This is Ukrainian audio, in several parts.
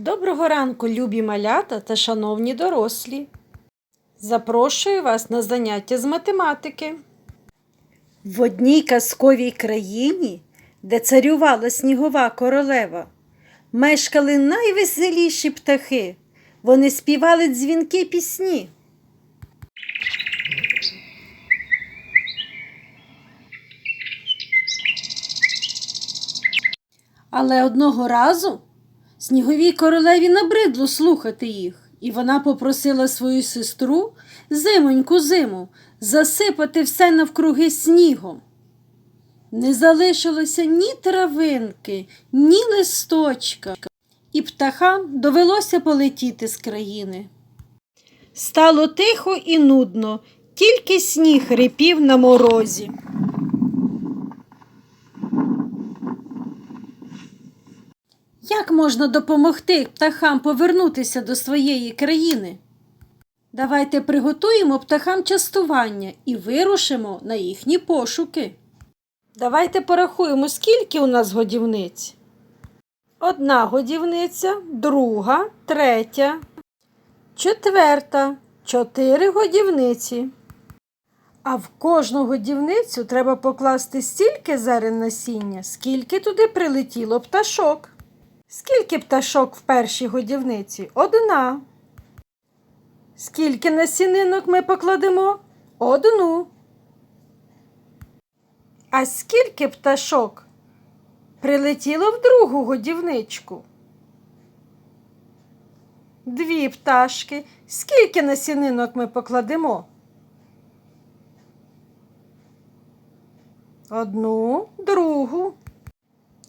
Доброго ранку, любі малята та шановні дорослі. Запрошую вас на заняття з математики. В одній казковій країні, де царювала снігова королева, мешкали найвеселіші птахи. Вони співали дзвінки пісні. Але одного разу сніговій королеві набридло слухати їх, і вона попросила свою сестру зимоньку зиму засипати все навкруги снігом. Не залишилося ні травинки, ні листочка, і птахам довелося полетіти з країни. Стало тихо і нудно, тільки сніг рипів на морозі. Як можна допомогти птахам повернутися до своєї країни? Давайте приготуємо птахам частування і вирушимо на їхні пошуки. Давайте порахуємо, скільки у нас годівниць. Одна годівниця, друга, третя, четверта, чотири годівниці. А в кожну годівницю треба покласти стільки зерен насіння, скільки туди прилетіло пташок. Скільки пташок в першій годівниці? Одна. Скільки насінинок ми покладемо? Одну. А скільки пташок прилетіло в другу годівничку? Дві пташки. Скільки насінинок ми покладемо? Одну, другу.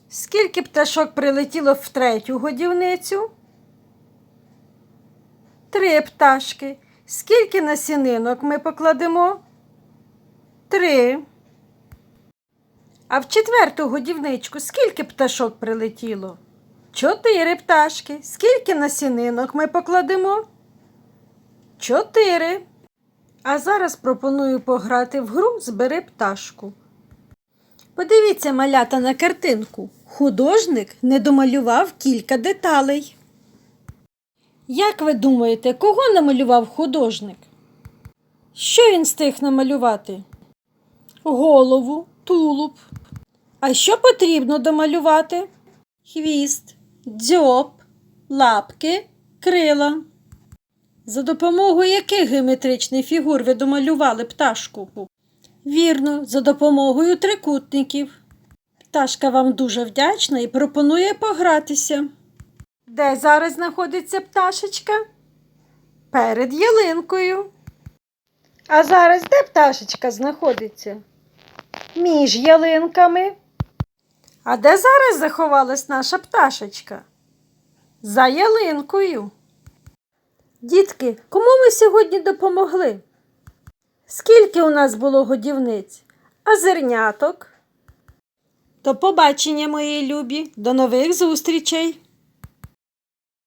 Скільки пташок прилетіло в третю годівницю? Три пташки. Скільки насінинок ми покладемо? Три. А в четверту годівничку скільки пташок прилетіло? Чотири пташки. Скільки насінинок ми покладемо? Чотири. А зараз пропоную пограти в гру Збери пташку. Подивіться малята на картинку. Художник не домалював кілька деталей. Як ви думаєте, кого намалював художник? Що він встиг намалювати? Голову, тулуб. А що потрібно домалювати? Хвіст, дзьоб, лапки, крила. За допомогою яких геометричних фігур ви домалювали пташку? Вірно, за допомогою трикутників. Пташка вам дуже вдячна і пропонує погратися. Де зараз знаходиться пташечка? Перед ялинкою. А зараз де пташечка знаходиться? Між ялинками. А де зараз заховалась наша пташечка? За ялинкою. Дітки, кому ми сьогодні допомогли? Скільки у нас було годівниць? А зерняток? До побачення, мої любі, до нових зустрічей!